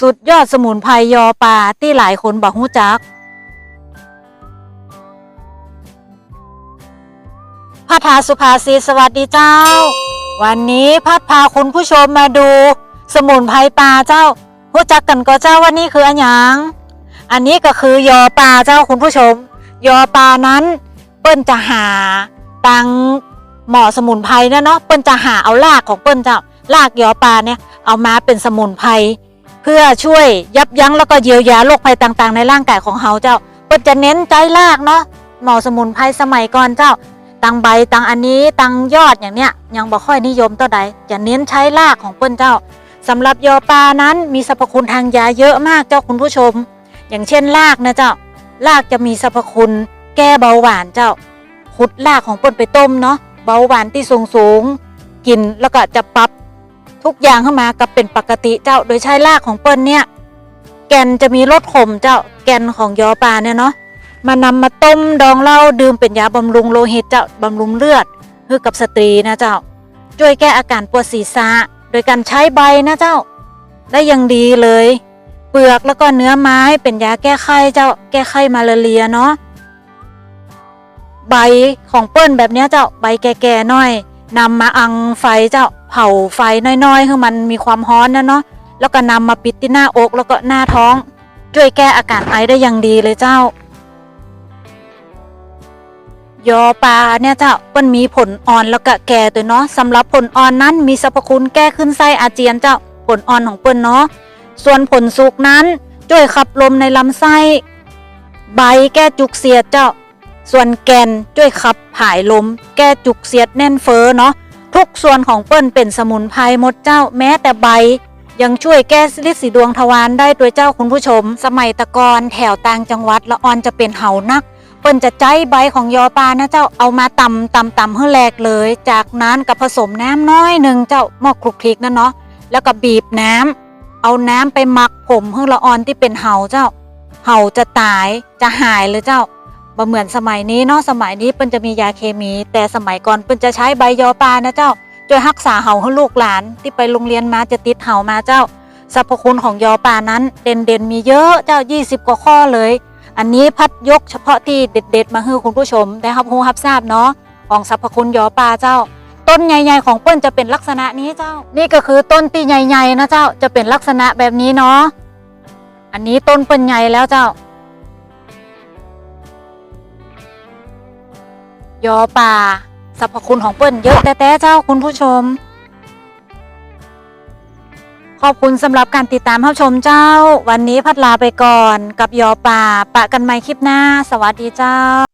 สุดยอดสมุนไพรยอปลาที่หลายคนบอกหูจักพัฒาสุภาษีสวัสดีเจ้า วันนี้พัดพาคุณผู้ชมมาดู สมุนไพรปลาเจ้าหูจักกันก็เจ้าว่านี่คืออันยังอันนี้ก็คือยอปลาเจ้าคุณผู้ชม ยอปลานั้น เปิ้นจะหาตังหมอสมุนไพรนะเนาะเปิ้นจะหาเอารากของเปิ้นเจ้ารากยอปลาเนี่ยเอามาเป็นสมุนไพร พื่อช่วยยับยั้งแล้วก็เยียวยาโรคภัยต่างๆ ในร่างกายของเฮาเจ้าเปิ้นจะเน้นใจรากเนาะหมอสมุนไพรสมัยก่อนเจ้าตังใบตังอันนี้ตังยอดอย่างเนี้ยยังบ่ค่อยนิยมเท่าใดจะเน้นใช้รากของเปิ้นเจ้าสำหรับยอปลานั้นมีสรรพคุณทางยาเยอะมากเจ้าคุณผู้ชม อย่างเช่นรากนะเจ้ารากจะมีสรรพคุณ แก้เบาหวานเจ้าขุดรากของเปิ้นไปต้มเนาะเบาหวานที่สูงสูงๆกินแล้วก็จะปรับ ทุกอย่างเข้ามากับเป็นปกติเจ้าโดยใช้รากของเปิ้นเนี่ย แกนจะมีรสขมเจ้าแกนของยอปลาเนี่ยเนาะมานำมาต้มดองเหล้าดื่มเป็นยาบำรุงโลหิตเจ้าบำรุงเลือดคือกับสตรีนะเจ้า ช่วยแก้อาการปวดศีรษะ โดยการใช้ใบนะเจ้า ได้ย่างดีเลย เปลือกแล้วก็เนื้อไม้เป็นยาแก้ไข้เจ้าแก้ไข้มาลาเรียเนาะใบของเปิ้นแบบเนี้ยเจ้าใบแก่ๆหน่อยนำมาอังไฟเจ้า เผาไฟน้อยๆให้มันมีความร้อนนะเนาะแล้วก็นำมาปิดที่หน้าอกแล้วก็หน้าท้อง ช่วยแก้อาการไอได้อย่างดีเลยเจ้า ยอปลาเนี่ยเจ้ามันมีผลอ่อนแล้วก็แก่ตัวเนาะสำหรับผลอ่อนนั้นมีสรรพคุณแก้ขึ้นไส้อาเจียนเจ้าผลอ่อนของเปิ้นเนาะส่วนผลสุกนั้นช่วยขับลมในลำไส้ ใบแก้จุกเสียดเจ้า ส่วนแกนช่วยขับผายลม แก้จุกเสียดแน่นเฟ้อเนาะ ทุกส่วนของเปิ้นเป็นสมุนไพรหมดเจ้าแม้แต่ใบ ยังช่วยแก้ลิดสีดวงทวารได้ตัวเจ้าคุณผู้ชม สมัยตะกอนแถวต่างจังหวัดละออนจะเป็นเหานักเปิ้นจะใจใบของยอปลานะเจ้าเอามาตำตำตำให้แหลกเลย จากนั้นกับผสมน้ำน้อยหนึ่งเจ้าหม้อคลุกคลิกนะเนาะแล้วก็บีบน้ำเอาน้ำไปหมักผมให้ละออนที่เป็นเหาเจ้า เหาจะตายจะหายเลยเจ้า บ่เหมือนสมัยนี้เนาะสมัยนี้เปิ้นจะมียาเคมี แต่สมัยก่อนเปิ้นจะใช้ใบยอปลานะเจ้าช่วยรักษาเห่าให้ลูกหลานที่ไปโรงเรียนมาจะติดเห่ามาเจ้าสรรพคุณของยอปลานั้น เด่นๆมีเยอะเจ้า 20 กว่าข้อเลย อันนี้พัดยกเฉพาะที่เด็ด ๆ มาให้คุณผู้ชมได้รับรู้รับทราบเนาะของสรรพคุณยอปลาเจ้า ต้นใหญ่ๆของเปิ้นจะเป็นลักษณะนี้เจ้า นี่ก็คือต้นที่ใหญ่ๆนะเจ้าจะเป็นลักษณะแบบนี้เนาะอันนี้ต้นเปิ้นใหญ่แล้วเจ้า ยอป่าสรรพคุณของเปิ้นเยอะแต่แต่เจ้าคุณผู้ชม ขอบคุณสำหรับการติดตามรับชมเจ้า วันนี้พัดลาไปก่อนกับยอป่า ปะกันใหม่คลิปหน้า สวัสดีเจ้า